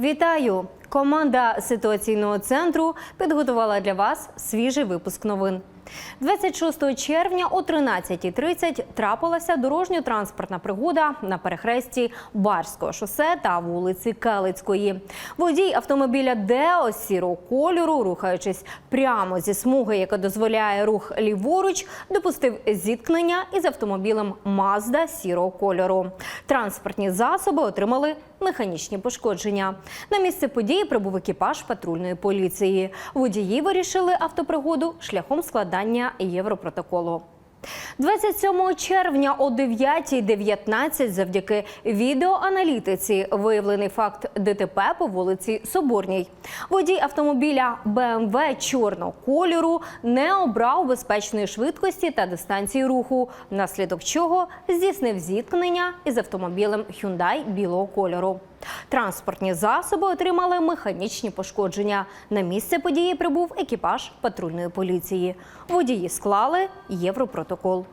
Вітаю! Команда ситуаційного центру підготувала для вас свіжий випуск новин. 26 червня о 13.30 трапилася дорожньо-транспортна пригода на перехресті Барського шосе та вулиці Келицької. Водій автомобіля Део сірого кольору, рухаючись прямо зі смуги, яка дозволяє рух ліворуч, допустив зіткнення із автомобілем Мазда сірого кольору. Транспортні засоби отримали механічні пошкодження. На місце події прибув екіпаж патрульної поліції. Водії вирішили автопригоду шляхом складання європротоколу. 27 червня о 9.19 завдяки відеоаналітиці виявлений факт ДТП по вулиці Соборній. Водій автомобіля БМВ чорного кольору не обрав безпечної швидкості та дистанції руху, внаслідок чого здійснив зіткнення із автомобілем Hyundai білого кольору. Транспортні засоби отримали механічні пошкодження. На місце події прибув екіпаж патрульної поліції. Водії склали європротокол.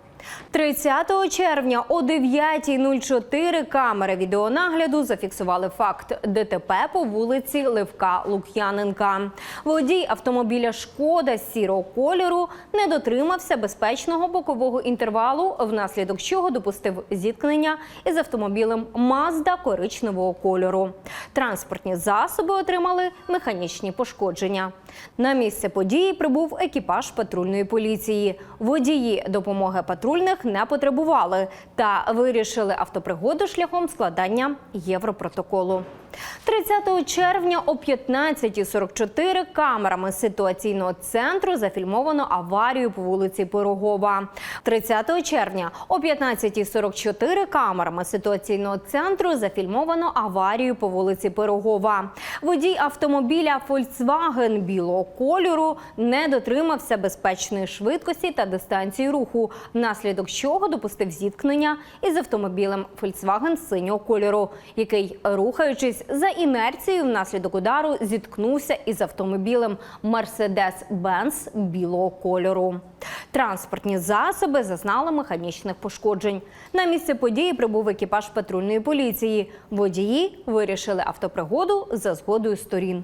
30 червня о 9.04 камери відеонагляду зафіксували факт ДТП по вулиці Левка Лук'яненка. Водій автомобіля Шкода сірого кольору не дотримався безпечного бокового інтервалу, внаслідок чого допустив зіткнення із автомобілем Мазда коричневого кольору. Транспортні засоби отримали механічні пошкодження. На місце події прибув екіпаж патрульної поліції. Водії допомоги патрульних не потребували та вирішили автопригоду шляхом складання європротоколу. 30 червня о 15.44 камерами ситуаційного центру зафільмовано аварію по вулиці Пирогова. 30 червня о 15.44 камерами ситуаційного центру зафільмовано аварію по вулиці Пирогова. Водій автомобіля Volkswagen білого кольору не дотримався безпечної швидкості та дистанції руху, внаслідок чого допустив зіткнення із автомобілем Volkswagen синього кольору, який, рухаючись за інерцією внаслідок удару, зіткнувся із автомобілем Mercedes-Benz білого кольору. Транспортні засоби зазнали механічних пошкоджень. На місце події прибув екіпаж патрульної поліції. Водії вирішили автопригоду за згодою сторін.